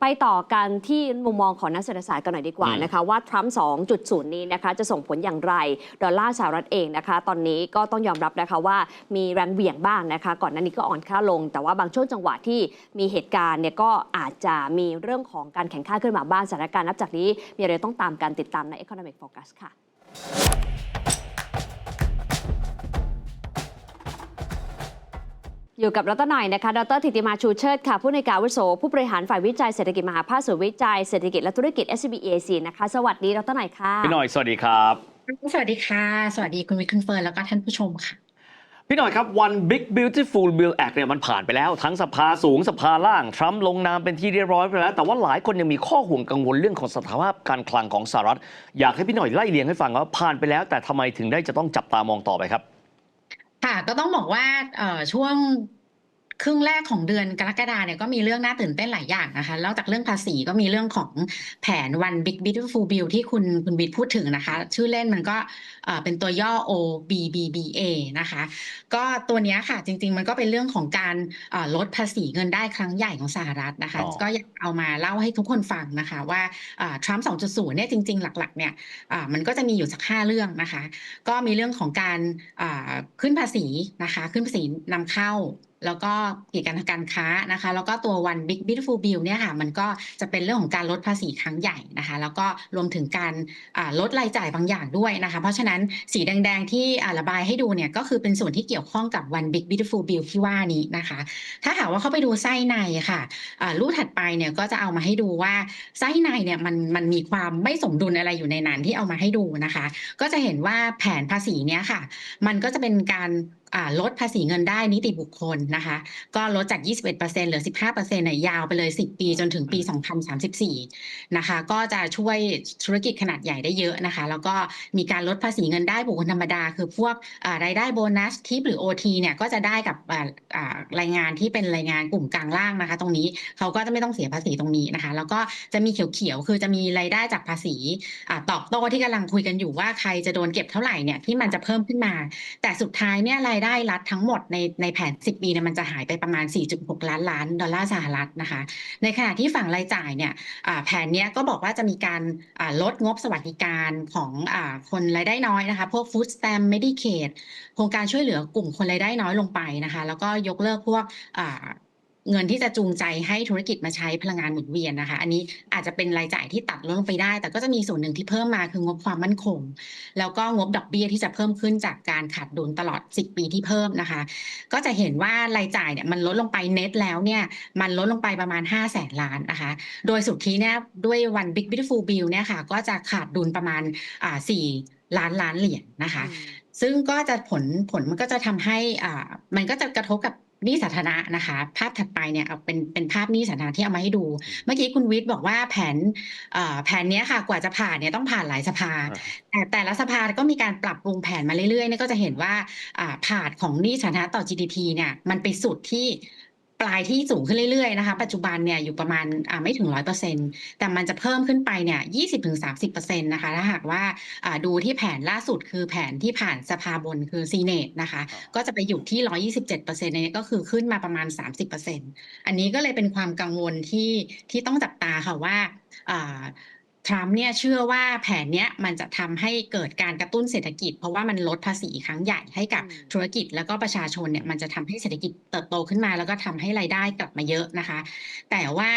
ไปต่อกันที่มุมมองของนักเศรษฐศาสตร์กันหน่อยดีกว่าอืมนะคะว่าทรัมป์ 2.0 นี้นะคะจะส่งผลอย่างไร ดอลลาร์สหรัฐเองนะคะ ตอนนี้ก็ต้องยอมรับนะคะว่ามีแรงเหวี่ยงบ้างนะคะ ก่อนหน้านี้ก็อ่อนค่าลง แต่ว่าบางช่วงจังหวะที่มีเหตุการณ์เนี่ยก็อาจจะมีเรื่องของการแข่งข้าขึ้นมาบ้างสถานการณ์นับจากนี้ มีอะไรต้องตามการติดตามใน Economic Focus ค่ะ อยู่กับรัตนหน่อยนะคะ ดร ธิติมาชูเชิดค่ะ ผู้ในวยการอาวุโส ผู้บริหารฝ่ายวิจัยเศรษฐกิจมหาภาคศูนย์วิจัยเศรษฐกิจและธุรกิจ SBAC นะคะ สวัสดีดรหน่อยค่ะ พี่หน่อย สวัสดีครับ สวัสดีค่ะ สวัสดีคุณวิคคุณเฟิร์นแล้วก็ท่านผู้ชมค่ะ พี่หน่อยครับ One Big Beautiful Bill Act เนี่ยมันผ่านไปแล้ว ทั้งสภาสูงสภาล่าง ทรัมป์ลงนามเป็นที่เรียบร้อยไปแล้ว แต่ว่าหลายคนยังมีข้อห่วงกังวลเรื่องของสถาภาพการคลังของสหรัฐ อยากให้พี่หน่อยไล่เรียงให้ฟังว่าผ่านไปแล้ว แต่ทำไมถึงได้จะต้องจับตามองต่อไปครับค่ะก็ต้องบอกว่าเอ่อช่วง ครึ่งแรกของเดือนกรกฎาเนี่ยก็มีเรื่องน่าตื่นเต้นหลายอย่างนะคะนอกจากเรื่องภาษีก็มีเรื่องของแผน One Big Beautiful Bill ที่คุณคุณบิ๊พูดถึงนะคะ ชื่อเล่นมันก็เอ่อเป็นตัวย่อ OBBBA นะคะ ก็ตัวเนี้ยค่ะจริง ๆ มันก็เป็นเรื่องของการเอ่อลดภาษีเงินได้ครั้งใหญ่ของสหรัฐนะคะอ๋อก็อยากเอามาเล่าให้ทุกคนฟังนะคะว่าทรัมป์2.0เนี่ยจริง ๆ หลัก ๆ เนี่ยอ่ามันก็จะมีอยู่สักห้าเรื่องนะคะ ก็มีเรื่องของการอ่าขึ้นภาษีนะคะ ขึ้นภาษีนำเข้า แล้วก็กิจการทางการค้านะคะ แล้วก็ตัว One Big Beautiful Bill เนี่ยค่ะ มันก็จะเป็นเรื่องของการลดภาษีครั้งใหญ่นะคะ แล้วก็รวมถึงการลดรายจ่ายบางอย่างด้วยนะคะ เพราะฉะนั้นสีแดงๆที่ระบายให้ดูเนี่ยก็คือเป็นส่วนที่เกี่ยวข้องกับ One Big Beautiful Bill ที่ว่านี้นะคะ ถ้าหากว่าเข้าไปดูไส้ในค่ะรูปถัดไปเนี่ยก็จะเอามาให้ดูว่าไส้ในเนี่ยมันมันมีความไม่สมดุลอะไรอยู่ในนั้นที่เอามาให้ดูนะคะ ก็จะเห็นว่าแผนภาษีเนี้ยค่ะ มันก็จะเป็นการ ลดภาษีเงินได้นิติบุคคลนะคะ ก็ลดจาก 21%เหลือ 15%เนี่ยยาวไปเลย 10 ปีจนถึงปี 2034 นะคะ ก็จะช่วยธุรกิจขนาดใหญ่ได้เยอะนะคะ แล้วก็มีการลดภาษีเงินได้บุคคลธรรมดา คือพวกอ่ารายได้โบนัสทิปหรือ OT เนี่ยก็จะได้กับอ่าอ่ารายงานที่เป็นรายงานกลุ่มกลางล่างนะคะ ตรงนี้เขาก็จะไม่ต้องเสียภาษีตรงนี้นะคะ แล้วก็จะมีเขียวๆคือจะมีรายได้จากภาษีอ่าตอบโต้ที่กำลังคุยกันอยู่ว่าใครจะโดนเก็บเท่าไหร่เนี่ยที่มันจะเพิ่มขึ้นมา แต่สุดท้ายเนี่ยรายได้รัฐทั้งหมดในในแผน 10 ปีเนี่ยมันจะหายไปประมาณ 4.6 ล้านล้านดอลลาร์สหรัฐนะคะ ในขณะที่ฝั่งรายจ่ายเนี่ยแผนเนี้ยก็บอกว่าจะมีการลดงบสวัสดิการของอคนรายได้น้อยนะคะ พวกฟู้ดสแตมเมดิเคดโครงการช่วยเหลือกลุ่มคนรายได้น้อยลงไปนะคะ แล้วก็ยกเลิกพวก เงินที่จะจูงใจให้ธุรกิจมาใช้พลังงานหมุนเวียนนะคะ อันนี้อาจจะเป็นรายจ่ายที่ตัดลดลงไปได้ แต่ก็จะมีส่วนหนึ่งที่เพิ่มมาคืองบความมั่นคง แล้วก็งบดอกเบี้ยที่จะเพิ่มขึ้นจากการขาดดุลตลอด 10 ปีที่เพิ่มนะคะ ก็จะเห็นว่ารายจ่ายเนี่ยมันลดลงไปเน็ตแล้วเนี่ยมันลดลงไปประมาณ 5 0 0แสนล้านนะคะ โดยสุทธิเนี่ยด้วย One Big Beautiful Bill เนี่ยค่ะก็จะขาดดุลประมาณอ่า4ล้านล้านเหรียญนะคะ ซึ่งก็จะผลผลมันก็จะทำให้อ่ามันก็จะกระทบกับห นี้สาธารณะนะคะ ภาพถัดไปเนี่ยเอาเป็นเป็นภาพหนี้สาธารณะที่เอามาให้ดู เมื่อกี้คุณวิทย์บอกว่าแผนเอ่อแผนเนี้ยค่ะกว่าจะผ่านเนี่ยต้องผ่านหลายสภา แต่แต่ละสภาก็มีการปรับปรุงแผนมาเรื่อยๆเนี่ยก็จะเห็นว่าอ่าผาดของหนี้สาธารณะต่อ GDP เนี่ยมันไปสุดที่ ปลายที่สูงขึ้นเรื่อยๆนะคะ ปัจจุบันเนี่ยอยู่ประมาณอ่าไม่ถึงร้อยเปอร์เซ็นแต่มันจะเพิ่มขึ้นไปเนี่ยยี่สิบถึงสามสิบเปอร์เซ็นต์นะคะถ้าหากว่าอ่าดูที่แผนล่าสุดคือแผนที่ผ่านสภาบนคือซีเนตนะคะ ก็จะไปอยู่ที่127เปอร์เซ็นต์นี้ก็คือขึ้นมาประมาณ30เปอร์เซ็นต์อันนี้ก็เลยเป็นความกังวลที่ที่ต้องจับตาค่ะว่าอ่า ทรัมป์เนี่ยเชื่อว่าแผนเนี้ยมันจะทำให้เกิดการกระตุ้นเศรษฐกิจ เพราะว่ามันลดภาษีครั้งใหญ่ให้กับอืมธุรกิจแล้วก็ประชาชนเนี่ยมันจะทำให้เศรษฐกิจเติบโตขึ้นมา แล้วก็ทำให้รายได้กลับมาเยอะนะคะ แต่ว่า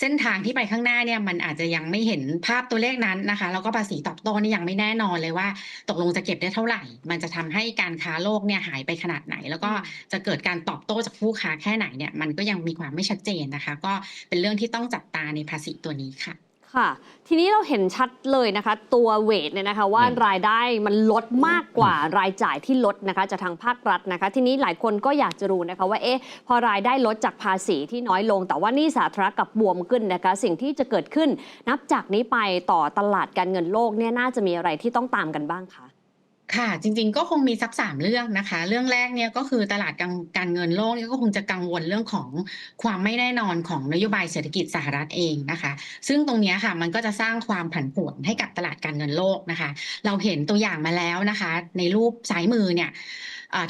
เส้นทางที่ไปข้างหน้าเนี่ยมันอาจจะยังไม่เห็นภาพตัวเลขนั้นนะคะ แล้วก็ภาษีตอบโต้นี่ยังไม่แน่นอนเลยว่า ตกลงจะเก็บได้เท่าไหร่ มันจะทำให้การค้าโลกเนี่ยหายไปขนาดไหน แล้วก็จะเกิดการตอบโต้จากผู้ค้าแค่ไหนเนี่ยมันก็ยังมีความไม่ชัดเจนนะคะ ก็เป็นเรื่องที่ต้องจับตาในภาษีตัวนี้ค่ะ ค่ะ ทีนี้เราเห็นชัดเลยนะคะ ตัวเวทเนี่ยนะคะว่าอืมรายได้มันลดมากกว่ารายจ่ายที่ลดนะคะจากทางภาครัฐนะคะ ทีนี้หลายคนก็อยากจะรู้นะคะว่าเอ๊ะพอรายได้ลดจากภาษีที่น้อยลง แต่ว่าหนี่สาธารณะกับบวมขึ้นนะคะ สิ่งที่จะเกิดขึ้นนับจากนี้ไปต่อตลาดการเงินโลกเนี่ยน่าจะมีอะไรที่ต้องตามกันบ้างคะ ค่ะ จริงๆ ก็คงมีสักสามเรื่องนะคะ เรื่องแรกเนี่ยก็คือตลาดการการเงินโลกเนี่ยก็คงจะกังวลเรื่องของความไม่แน่นอนของนโยบายเศรษฐกิจสหรัฐเองนะคะ ซึ่งตรงนี้ค่ะมันก็จะสร้างความผันผวนให้กับตลาดการเงินโลกนะคะ เราเห็นตัวอย่างมาแล้วนะคะ ในรูปซ้ายมือเนี่ย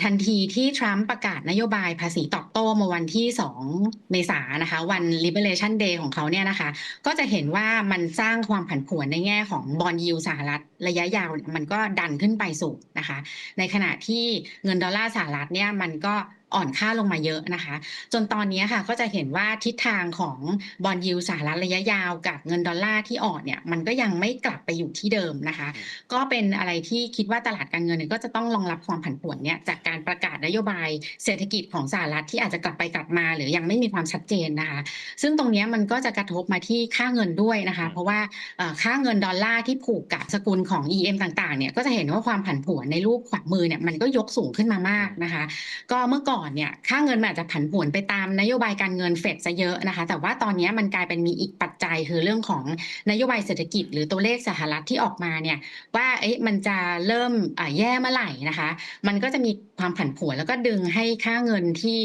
ทันทีที่ทรัมป์ประกาศนโยบายภาษีตอบโต้มาวันที่ 2 เมษายนนะคะ วัน Liberation Day ของเขาเนี่ยนะคะ ก็จะเห็นว่ามันสร้างความผันผวนในแง่ของบอลยูสหรัฐระยะยาว มันก็ดันขึ้นไปสูงนะคะ ในขณะที่เงินดอลลาร์สหรัฐเนี่ยมันก็ อ่อนค่าลงมาเยอะนะคะ จนตอนนี้ค่ะก็จะเห็นว่าทิศทางของบอลยูสหรัฐระยะยาวกับเงินดอลลาร์ที่อ่อนเนี่ยมันก็ยังไม่กลับไปอยู่ที่เดิมนะคะ ก็เป็นอะไรที่คิดว่าตลาดการเงินเนี่ยก็จะต้องรองรับความผันผวนเนี่ยจากการประกาศนโยบายเศรษฐกิจของสหรัฐที่อาจจะกลับไปกลับมา หรือยังไม่มีความชัดเจนนะคะ ซึ่งตรงเนี้ยมันก็จะกระทบมาที่ค่าเงินด้วยนะคะ เพราะว่าเอ่อค่าเงินดอลลาร์ที่ผูกกับสกุลของ EM ต่างๆเนี่ยก็จะเห็นว่าความผันผวนในรูปขวามือเนี่ยมันก็ยกสูงขึ้นมามากนะคะ ก็เมื่อก่อนเนี่ยค่าเงินมันอาจจะผันผวนไปตามนโยบายการเงินเฟดซะเยอะนะคะ แต่ว่าตอนนี้มันกลายเป็นมีอีกปัจจัยคือเรื่องของนโยบายเศรษฐกิจ หรือตัวเลขสหรัฐที่ออกมาเนี่ยว่าเอ๊ะมันจะเริ่มแย่เมื่อไหร่นะคะ มันก็จะมีความผันผวนแล้วก็ดึงให้ค่าเงินที่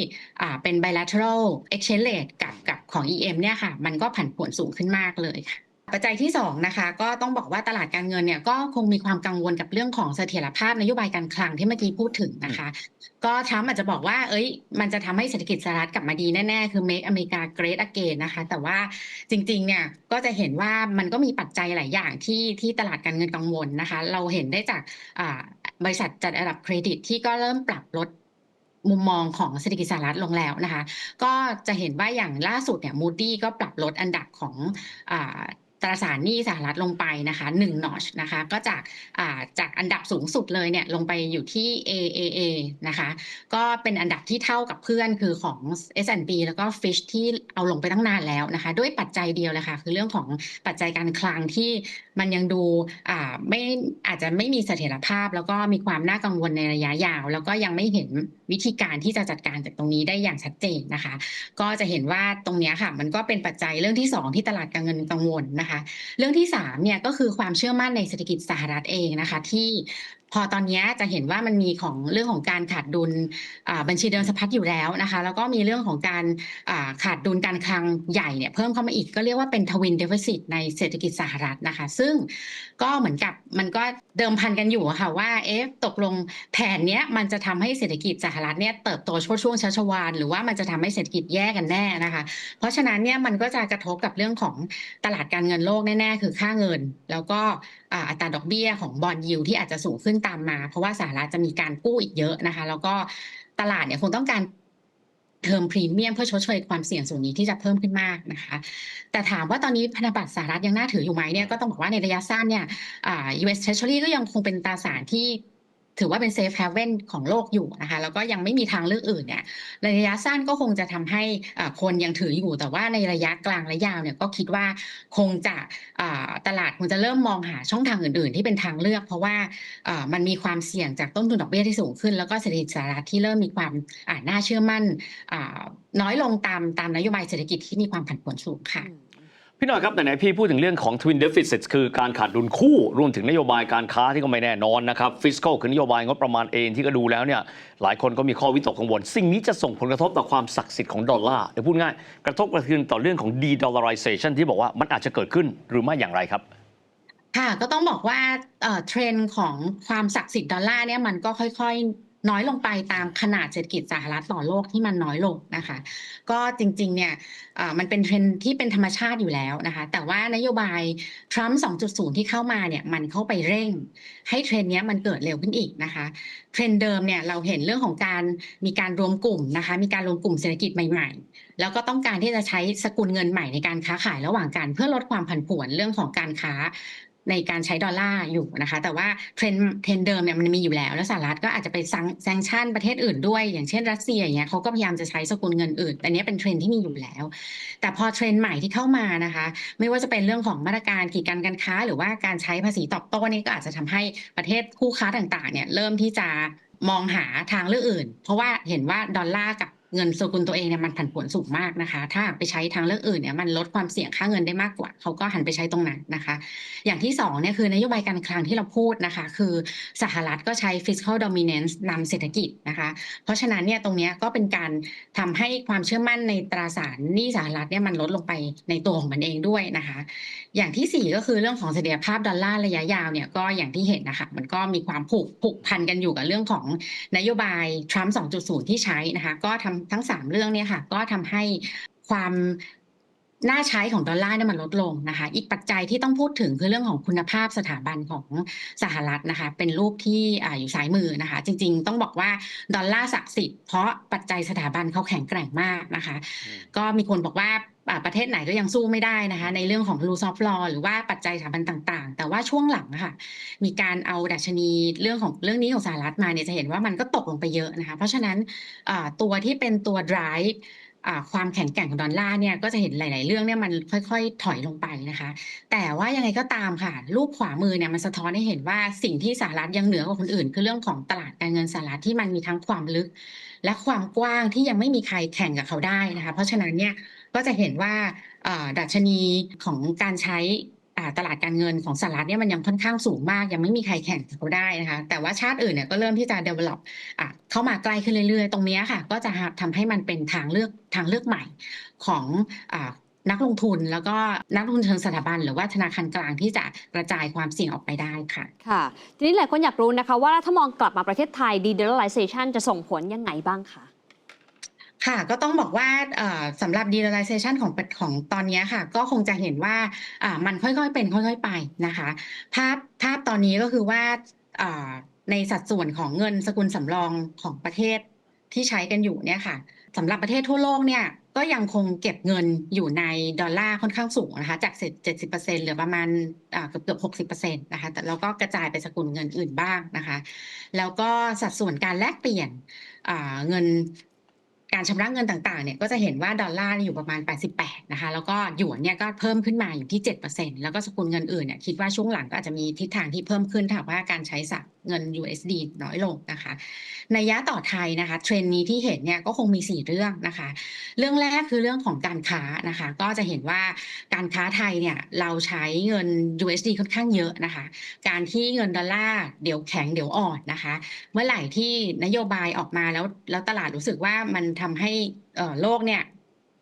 เป็น bilateral exchange rate กับกับของ EM เนี่ยค่ะ มันก็ผันผวนสูงขึ้นมากเลยค่ะ ปัจจัยที่สองนะคะก็ต้องบอกว่าตลาดการเงินเนี่ยก็คงมีความกังวลกับเรื่องของเสถียรภาพนโยบายการคลังที่เมื่อกี้พูดถึงนะคะ ก็ทรัมอาจจะบอกว่า เอ้ย มันจะทำให้เศรษฐกิจสหรัฐกลับมาดีแน่ๆ คือ make America great again นะคะ แต่ว่าจริงๆเนี่ยก็จะเห็นว่ามันก็มีปัจจัยหลายอย่างที่ที่ตลาดการเงินกังวลนะคะ เราเห็นได้จากบริษัทจัดอันดับเครดิตที่ก็เริ่มปรับลดมุมมองของเศรษฐกิจสหรัฐลงแล้วนะคะ ก็จะเห็นว่าอย่างล่าสุดเนี่ยมูดี้ก็ปรับลดอันดับของ ตราสารหนี้สหรัฐลงไปนะคะหนึ่งนอชนะคะก็จากอ่าจากอันดับสูงสุดเลยเนี่ยลงไปอยู่ที่ AAA นะคะก็เป็นอันดับที่เท่ากับเพื่อนคือของ S&P แล้วก็ Fitch ที่เอาลงไปตั้งนานแล้วนะคะด้วยปัจจัยเดียวเลยค่ะ คือเรื่องของปัจจัยการคลังที่มันยังดูอ่าไม่อาจจะไม่มีเสถียรภาพ แล้วก็มีความน่ากังวลในระยะยาว แล้วก็ยังไม่เห็นวิธีการที่จะจัดการจากตรงนี้ได้อย่างชัดเจนนะคะ ก็จะเห็นว่าตรงนี้ค่ะมันก็เป็นปัจจัยเรื่องที่สองที่ตลาดการเงินกังวลนะคะเรื่องที่สามเนี่ยก็คือความเชื่อมั่นในเศรษฐกิจสหรัฐเองนะคะ ที่ พอตอนนี้จะเห็นว่ามันมีของเรื่องของการขาดดุลบัญชีเดินสะพัดอยู่แล้วนะคะ แล้วก็มีเรื่องของการขาดดุลการคลังใหญ่เนี่ยเพิ่มเข้ามาอีกก็เรียกว่าเป็นทวินเดฟ i ซิตในเศรษฐกิจสหรัฐนะคะ ซึ่งก็เหมือนกับมันก็เดิมพันกันอยู่ค่ะว่าเอ๊ะตกลงแผนเนี้ยมันจะทำให้เศรษฐกิจสหรัฐเนี่ยเติบโตช่วงช่วงชัชวานหรือว่ามันจะทำให้เศรษฐกิจแย่กันแน่นะคะ เพราะฉะนั้นเนี่ยมันก็จะกระทบกับเรื่องของตลาดการเงินโลกแน่ๆคือค่าเงิน แล้วก็อัตราดอกเบี้ยของบอลยิวที่อาจจะสูงขึ้นตามมา เพราะว่าสหรัฐจะมีการกู้อีกเยอะนะคะ แล้วก็ตลาดเนี่ยคงต้องการเทอมพรีเมียมเพื่อชดเชยความเสี่ยงส่วนนี้ที่จะเพิ่มขึ้นมากนะคะ แต่ถามว่าตอนนี้พันธบัตรสหรัฐยังน่าถืออยู่ไหมเนี่ยก็ต้องบอกว่าในระยะสั้นเนี่ย US Treasury ก็ยังคงเป็นตราสารที่ ถือว่าเป็นเซฟ h ฮเว่นของโลกอยู่นะคะแล้วก็ยังไม่มีทางเลือกอื่นเนี่ยระยะสั้นก็คงจะทำให้คนยังถืออยู่ แต่ว่าในระยะกลางและยาวเนี่ยก็คิดว่าคงจะตลาดคงจะเริ่มมองหาช่องทางอื่น ๆ ที่เป็นทางเลือก เพราะว่ามันมีความเสี่ยงจากต้นทุนดอกเบี้ยที่สูงขึ้น แล้วก็เศรษฐกิจสหรัฐที่เริ่มมีความน่าเชื่อมั่นน้อยลงตามตามนโยบายเศรษฐกิจที่มีความผันผวนสูงค่ะ พี่หน่อยครับไหนๆพี่พูดถึงเรื่องของ Twin Deficit คือการขาดดุลคู่รวมถึงนโยบายการค้าที่ก็ไม่แน่นอนนะครับ Fiscal คือนโยบายงบประมาณเองที่ก็ดูแล้วเนี่ยหลายคนก็มีข้อวิตกกังวล สิ่งนี้จะส่งผลกระทบต่อความศักดิ์สิทธิ์ของดอลลาร์เดี๋ยวพูดง่าย กระทบกระเทือนต่อเรื่องของ de-dollarization ที่บอกว่ามันอาจจะเกิดขึ้นหรือไม่อย่างไรครับค่ะก็ต้องบอกว่าเทรนด์ของความศักดิ์สิทธิ์ดอลลาร์เนี่ยมันก็ค่อยๆ น้อยลงไปตามขนาดเศรษฐกิจสหรัฐต่อโลกที่มันน้อยลงนะคะ ก็จริงๆเนี่ยมันเป็นเทรนที่เป็นธรรมชาติอยู่แล้วนะคะ แต่ว่านโยบายทรัมป์2.0 ที่เข้ามาเนี่ยมันเข้าไปเร่ง ให้เทรนนี้มันเกิดเร็วขึ้นอีกนะคะ เทรนเดิมเนี่ยเราเห็นเรื่องของการมีการรวมกลุ่มนะคะ มีการรวมกลุ่มเศรษฐกิจใหม่ ๆ แล้วก็ต้องการที่จะใช้สกุลเงินใหม่ในการค้าขายระหว่างกัน เพื่อลดความผันผวนเรื่องของการค้า ในการใช้ดอลลาร์อยู่นะคะ แต่ว่าเทรนด์เทรนด์เดิมเนี่ยมันมีอยู่แล้ว แล้วสหรัฐก็อาจจะไปซังแซงชั่นประเทศอื่นด้วย อย่างเช่นรัสเซียอย่างเงี้ยเขาก็พยายามจะใช้สกุลเงินอื่นแต่เนี้ยเป็นเทรนที่มีอยู่แล้ว แต่พอเทรนใหม่ที่เข้ามานะคะ ไม่ว่าจะเป็นเรื่องของมาตรการกีดกันการค้า หรือว่าการใช้ภาษีตอบโต้นี่ก็อาจจะทำให้ประเทศคู่ค้าต่างๆเนี่ยเริ่มที่จะมองหาทางเลือกอื่น เพราะว่าเห็นว่าดอลลาร์กับ เงินสกุลตัวเองเนี่ยมันผันผวนสูงมากนะคะ ถ้าไปใช้ทางเลือกอื่นเนี่ยมันลดความเสี่ยงค่าเงินได้มากกว่า เขาก็หันไปใช้ตรงนั้นนะคะ อย่างที่สองเนี่ยคือนโยบายการคลังที่เราพูดนะคะ คือสหรัฐก็ใช้ fiscal dominance นำเศรษฐกิจนะคะ เพราะฉะนั้นเนี่ยตรงนี้ก็เป็นการทำให้ความเชื่อมั่นในตราสารหนี้สหรัฐเนี่ยมันลดลงไปในตัวของมันเองด้วยนะคะ อย่างที่สี่ก็คือเรื่องของเสถียรภาพดอลลาร์ระยะยาวเนี่ยก็อย่างที่เห็นนะคะ มันก็มีความผูกผูกพันกันอยู่กับเรื่องของนโยบายทรัมป์2.0 ที่ใช้นะคะ ก็ทำทั้ง3เรื่องเนี่ยค่ะ ก็ทำให้ความน่าใช้ของดอลลาร์เนี่ยมันลดลงนะคะ อีกปัจจัยที่ต้องพูดถึงคือเรื่องของคุณภาพสถาบันของสหรัฐนะคะ เป็นรูปที่อ่าอยู่ซ้ายมือนะคะ จริงๆ ต้องบอกว่าดอลลาร์ศักดิ์สิทธิ์เพราะปัจจัยสถาบันเขาแข็งแกร่งมากนะคะ ก็มีคนบอกว่าอ่า ประเทศไหนก็ยังสู้ไม่ได้นะคะ ในเรื่องของ rule of law หรือว่าปัจจัยสถาบันต่าง ๆ แต่ว่าช่วงหลังอะค่ะ มีการเอาดัชนีเรื่องของเรื่องนี้ของสหรัฐมาเนี่ยจะเห็นว่ามันก็ตกลงไปเยอะนะคะ เพราะฉะนั้นอ่าตัวที่เป็นตัว drive อ่าความแข็งแกร่งของดอลลาร์เนี่ยก็จะเห็นหลาย ๆ เรื่องเนี่ยมันค่อย ๆ ถอยลงไปนะคะ แต่ว่ายังไงก็ตามค่ะ รูปขวามือเนี่ยมันสะท้อนให้เห็นว่าสิ่งที่สหรัฐยังเหนือกว่าคนอื่น คือเรื่องของตลาดการเงินสหรัฐที่มันมีทั้งความลึก และความกว้างที่ยังไม่มีใครแข่งกับเขาได้นะคะ เพราะฉะนั้นเนี่ยก็จะเห็นว่าดัชนีของการใช้ตลาดการเงินของสหรัฐเนี่ยมันยังค่อนข้างสูงมาก ยังไม่มีใครแข่งกับเขาได้นะคะ แต่ว่าชาติอื่นเนี่ยก็เริ่มที่จะ develop ะเข้ามาใกล้ขึ้นเรื่อยๆ ตรงนี้ค่ะ ก็จะทำให้มันเป็นทางเลือกทางเลือกใหม่ของอ นักลงทุนแล้วก็นักลงทุนเชิงสถาบัน หรือว่าธนาคารกลางที่จะกระจายความเสี่ยงออกไปได้ค่ะ ค่ะ ทีนี้หลายคนอยากรู้นะคะ ว่าถ้ามองกลับมาประเทศไทย de-dollarization จะส่งผลยังไงบ้างคะค่ะก็ต้องบอกว่าเอ่อสำหรับ de-dollarization ของประของตอนเนี้ยค่ะ ก็คงจะเห็นว่าอ่ามันค่อยๆเป็นค่อยๆไปนะคะ ภาพภาพตอนนี้ก็คือว่าอ่าในสัดส่วนของเงินสกุลสำรองของประเทศที่ใช้กันอยู่เนี่ยค่ะสำหรับประเทศทั่วโลกเนี่ย ก็ยังคงเก็บเงินอยู่ในดอลลาร์ค่อนข้างสูงนะคะ จากเจ็ดสิบเปอร์เซ็นเหลือประมาณเกือบเกือบหกสิบเปอร์เซ็นต์นะคะ แต่เราก็กระจายไปสกุลเงินอื่นบ้างนะคะ แล้วก็สัดส่วนการแลกเปลี่ยนเงินการชำระเงินต่างๆ เนี่ยก็จะเห็นว่าดอลลาร์อยู่ประมาณ 88 นะคะ แล้วก็หยวนเนี่ยก็เพิ่มขึ้นมาอยู่ที่ 7%แล้วก็สกุลเงินอื่นเนี่ยคิดว่าช่วงหลังก็อาจจะมีทิศทางที่เพิ่มขึ้นถ้าว่าการใช้สับ เงิน USD น้อยลงนะคะในยะต่อไทยนะคะเทรนด์นี้ที่เห็นเนี่ยก็คงมี 4 เรื่องนะคะ เรื่องแรกคือเรื่องของการค้านะคะ ก็จะเห็นว่าการค้าไทยเนี่ยเราใช้เงิน USD ค่อนข้างเยอะนะคะ การที่เงินดอลลาร์เดี๋ยวแข็งเดี๋ยวอ่อนนะคะ เมื่อไหร่ที่นโยบายออกมาแล้วแล้วตลาดรู้สึกว่ามันทำให้โลกเนี่ย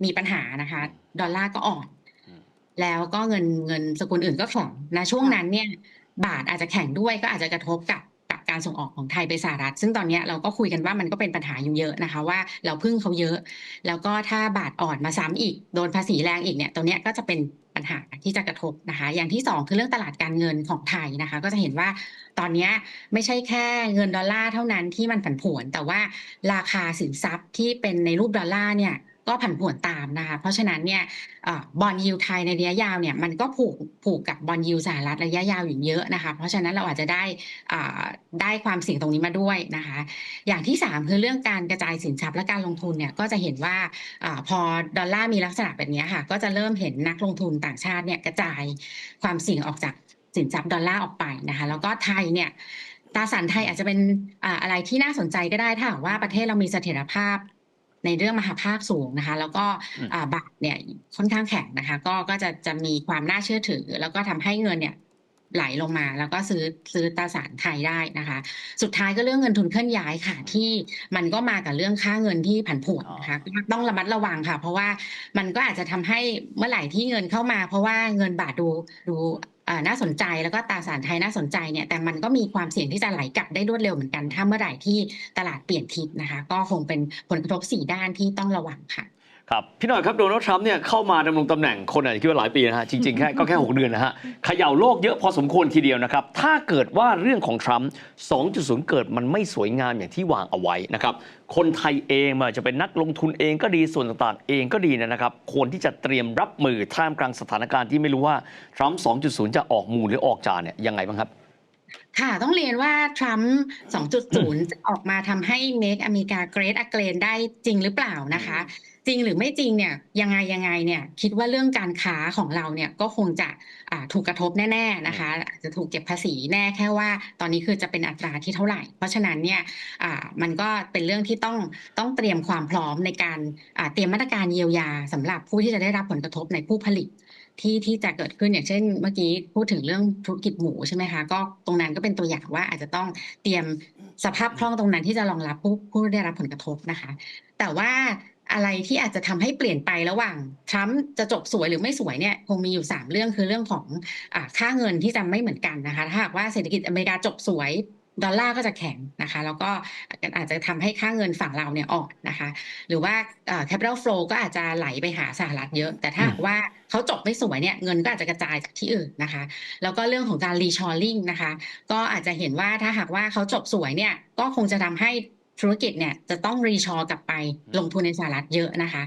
มีปัญหานะคะ ดอลลาร์ก็อ่อนแล้วก็เงินเงินสกุลอื่นก็แข็งนะช่วงนั้นเนี่ยบาทอาจจะแข็งด้วยก็อาจจะกระทบกับ การส่งออกของไทยไปสหรัฐ ซึ่งตอนนี้เราก็คุยกันว่ามันก็เป็นปัญหาอยู่เยอะนะคะ ว่าเราพึ่งเขาเยอะ แล้วก็ถ้าบาทอ่อนมาซ้ำอีกโดนภาษีแรงอีกเนี่ยตรงเนี้ยก็จะเป็นปัญหาที่จะกระทบนะคะ อย่างที่สองคือเรื่องตลาดการเงินของไทยนะคะ ก็จะเห็นว่าตอนนี้ไม่ใช่แค่เงินดอลลาร์เท่านั้นที่มันผันผวน แต่ว่าราคาสินทรัพย์ที่เป็นในรูปดอลลาร์เนี่ย ก็ผันผวนตามนะคะ เพราะฉะนั้นเนี่ยบอลยูไทยในระยะยาวเนี่ยมันก็ผูกผูกกับบอลยูสหรัฐระยะยาวอยู่เยอะนะคะ เพราะฉะนั้นเราอาจจะได้ได้ความเสี่ยงตรงนี้มาด้วยนะคะ อย่างที่สามคือเรื่องการกระจายสินทรัพย์และการลงทุนเนี่ยก็จะเห็นว่าอพอดอลลาร์มีลักษณะแบบนี้ค่ะ ก็จะเริ่มเห็นนักลงทุนต่างชาติเนี่ยกระจายความเสี่ยงออกจากสินทรัพย์ดอลลาร์ออกไปนะคะ แล้วก็ไทยเนี่ยตราสารไทยอาจจะเป็นอะไรที่น่าสนใจก็ได้ถ้าว่าประเทศเรามีเสถียรภาพ ในเรื่องมหาภาคสูงนะคะ แล้วก็อืมอ่าบาทเนี่ยค่อนข้างแข็งนะคะ ก็ก็จะจะมีความน่าเชื่อถือ แล้วก็ทำให้เงินเนี่ยไหลลงมาแล้วก็ซื้อซื้อตราสารไทยได้นะคะ สุดท้ายก็เรื่องเงินทุนเคลื่อนย้ายค่ะที่มันก็มากับเรื่องค่าเงินที่ผันผวนนะคะก็ต้องระมัดระวังค่ะ เพราะว่ามันก็อาจจะทำให้เมื่อไหร่ที่เงินเข้ามา เพราะว่าเงินบาทดูดูเอ่อ น่าสนใจแล้วก็ตราสารไทยน่าสนใจเนี่ยแต่มันก็มีความเสี่ยงที่จะไหลกลับได้รวดเร็วเหมือนกัน ถ้าเมื่อไหร่ที่ตลาดเปลี่ยนทิศนะคะ ก็คงเป็นผลกระทบสี่ด้านที่ต้องระวังค่ะ ครับพี่หน่อยครับโดนัลด์ทรัมป์เนี่ยเข้ามาดำรงตำแหน่งคนอาจจะคิดว่าหลายปีนะฮะจริงๆแค่ก็แค่ 6 เดือนนะฮะเขย่าโลกเยอะพอสมควรทีเดียวนะครับ ถ้าเกิดว่าเรื่องของทรัมป์2.0 เกิดมันไม่สวยงามอย่างที่วางเอาไว้นะครับ คนไทยเองไมันจะเป็นนักลงทุนเองก็ดีส่วนต่างๆ เองก็ดีเนยนะครับควรที่จะเตรียมรับมือท่ามกลางสถานการณ์ที่ไม่รู้ว่าทรัมป์2.0 จะออกมูลหรือออกจานเนี่ยยังไงบ้างครับ ค่ะ ต้องเรียนว่าทรัมป์ 2.0 จะออกมาทำให้ Make America Great Again ได้จริงหรือเปล่านะคะ จริงหรือไม่จริงเนี่ยยังไงยังไงเนี่ยคิดว่าเรื่องการค้าของเราเนี่ยก็คงจะอ่าถูกกระทบแน่ๆนะคะอาจจะถูกเก็บภาษีแน่แค่ว่า ตอนนี้คือจะเป็นอัตราที่เท่าไหร่ เพราะฉะนั้นเนี่ยอ่ามันก็เป็นเรื่องที่ต้องต้องเตรียมความพร้อมในการอ่าเตรียมมาตรการเยียวยาสำหรับผู้ที่จะได้รับผลกระทบในผู้ผลิต ที่ที่จะเกิดขึ้นอย่างเช่น เมื่อกี้พูดถึงเรื่องธุรกิจหมูใช่ไหมคะก็ตรงนั้นก็เป็นตัวอย่างว่าอาจจะต้องเตรียมสภาพคล่องตรงนั้นที่จะรองรับผู้ผู้ได้รับผลกระทบนะคะ แต่ว่าอะไรที่อาจจะทำให้เปลี่ยนไประหว่างทรัมป์จะจบสวยหรือไม่สวยเนี่ยคงมีอยู่ 3 เรื่องคือเรื่องของอค่าเงินที่จะไม่เหมือนกันนะคะถ้าหากว่าเศรษฐกิจอเมริกาจบสวย ดอลลาร์ก็จะแข็งนะคะแล้วก็อาจจะทำให้ค่าเงินฝั่งเราเนี่ยอ่อนนะคะ หรือว่าเอ่อ capital flow ก็อาจจะไหลไปหาสหรัฐเยอะ แต่ถ้าหากว่าเขาจบไม่สวยเนี่ยเงินก็อาจจะกระจายจากที่อื่นนะคะ แล้วก็เรื่องของการ reshoring นะคะ ก็อาจจะเห็นว่าถ้าหากว่าเขาจบสวยเนี่ยก็คงจะทำให้ ธุรกิจเนี่ยจะต้องรีชอร์กลับไปลงทุนในสหรัฐเยอะนะคะ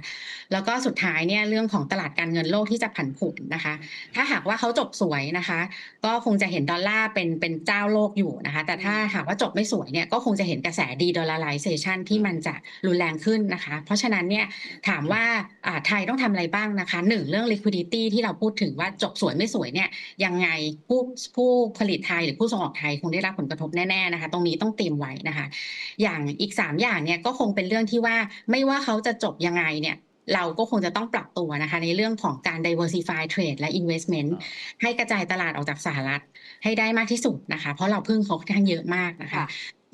แล้วก็สุดท้ายเนี่ยเรื่องของตลาดการเงินโลกที่จะผันผวนนะคะ ถ้าหากว่าเขาจบสวยนะคะ ก็คงจะเห็นดอลลาร์เป็นเป็นเจ้าโลกอยู่นะคะ แต่ถ้าหากว่าจบไม่สวยเนี่ยก็คงจะเห็นกระแสดีดอลลาร์ไลเซชันที่มันจะรุนแรงขึ้นนะคะ เพราะฉะนั้นเนี่ยถามว่าอ่าไทยต้องทำอะไรบ้างนะคะหนึ่งเรื่อง liquidity ที่เราพูดถึงว่าจบสวยไม่สวยเนี่ยยังไงผู้ผู้ผลิตไทยหรือผู้ส่งออกไทยคงได้รับผลกระทบแน่ๆนะคะ ตรงนี้ต้องเตรียมไว้นะคะ อย่างอีก 3 อย่างเนี่ยก็คงเป็นเรื่องที่ว่าไม่ว่าเขาจะจบยังไงเนี่ยเราก็คงจะต้องปรับตัวนะคะ ในเรื่องของการ diversify trade และ investment ให้กระจายตลาดออกจากสหรัฐให้ได้มากที่สุดนะคะ เพราะเราพึ่งเขาค่อนข้างเยอะมากนะคะค่ะ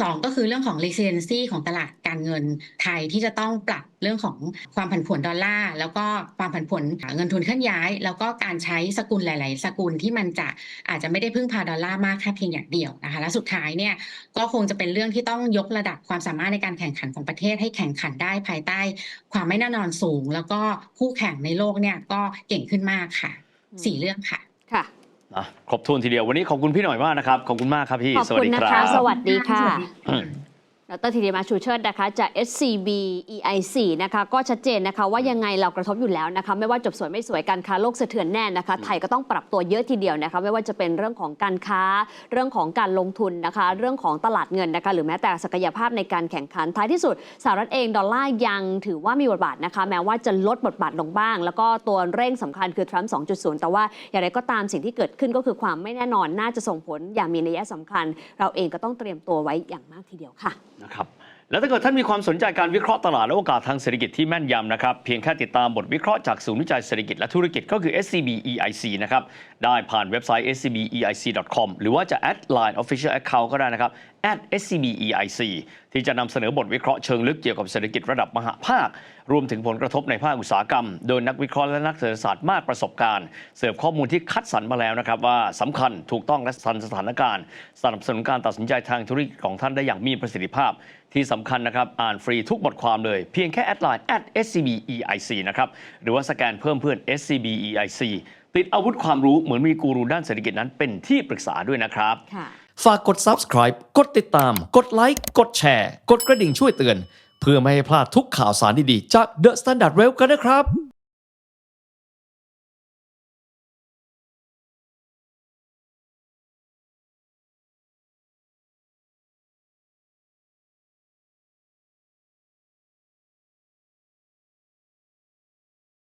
สองก็คือเรื่องของ resiliency ของตลาดการเงินไทยที่จะต้องปรับเรื่องของความผันผวนดอลลาร์แล้วก็ความผันผวนเงินทุนเคลื่อนย้าย แล้วก็การใช้สกุลหลาย ๆ สกุลที่มันจะอาจจะไม่ได้พึ่งพาดอลลาร์มากแค่เพียงอย่างเดียวนะคะและสุดท้ายเนี่ยก็คงจะเป็นเรื่องที่ต้องยกระดับความสามารถในการแข่งขันของประเทศให้แข่งขันได้ภายใต้ ความไม่แน่นอนสูง แล้วก็คู่แข่งในโลกเนี่ยก็เก่งขึ้นมากค่ะสี่เรื่องค่ะค่ะ นะครบถ้วนทีเดียววันนี้ขอบคุณพี่หน่อยมากนะครับ ขอบคุณมากครับพี่ ขอบสวัสคุณดีนะครัคะ บ สวัสดีค่ะสวัส ดีค่ะดรธีรมาชูเชิดนะคะจาก SCB EIC นะคะก็ชัดเจนนะคะว่ายังไงเรากระทบอยู่แล้วนะคะไม่ว่าจบสวยไม่สวยการค้าโลกสะเทือนแน่นะคะไทยก็ต้องปรับตัวเยอะทีเดียวนะคะไม่ว่าจะเป็นเรื่องของการค้าเรื่องของการลงทุนนะคะเรื่องของตลาดเงินนะคะหรือแม้แต่ศักยภาพในการแข่งขันท้ายที่สุดสหรัฐเองดอลลาร์ยังถือว่ามีบทบาทนะคะแม้ว่าจะลดบทบาทลงบ้าง แล้วก็ตัวเร่งสำคัญคือทรัมป์ 2.0 แต่ว่าอย่างไรก็ตามสิ่งที่เกิดขึ้นก็คือความไม่แน่นอนน่าจะส่งผลอย่างมีนัยสำคัญ เราเองก็ต้องเตรียมตัวไว้อย่างมากทีเดียวค่ะนะครับแล้วถ้าเกิดท่านมีความสนใจการวิเคราะห์ตลาดและโอกาสทางเศรษฐกิจที่แม่นยำนะครับ เพียงแค่ติดตามบทวิเคราะห์จากศูนย์วิจัยเศรษฐกิจและธุรกิจก็คือ SCB EIC นะครับ ได้ผ่านเว็บไซต์ scbeic.com หรือว่าจะ add line official account ก็ได้นะครับ at scbeic ที่จะนำเสนอบทวิเคราะห์เชิงลึกเกี่ยวกับเศรษฐกิจระดับมหาภาค รวมถึงผลกระทบในภาคอุตสาหกรรม โดยนักวิเคราะห์และนักเศรษฐศาสตร์มากประสบการณ์ เสิร์ฟข้อมูลที่คัดสรรมาแล้วนะครับว่าสำคัญถูกต้องและทันสถานการณ์สนับสนุนการตัดสินใจทางธุรกิจของท่านได้อย่างมีประสิทธิภาพ ที่สำคัญนะครับอ่านฟรีทุกบทความเลย เพียงแค่แอดไลน์ @scbeic นะครับหรือว่าสแกนเพิ่มเพื่อน scbeic ติดอาวุธความรู้เหมือนมีกูรูด้านเศรษฐกิจนั้นเป็นที่ปรึกษาด้วยนะครับค่ะ ฝากกด subscribe กดติดตาม กดไลค์ กดแชร์ กดกระดิ่งช่วยเตือน เพื่อไม่ให้พลาดทุกข่าวสารดีๆ จาก The Standard Rail กันนะครับ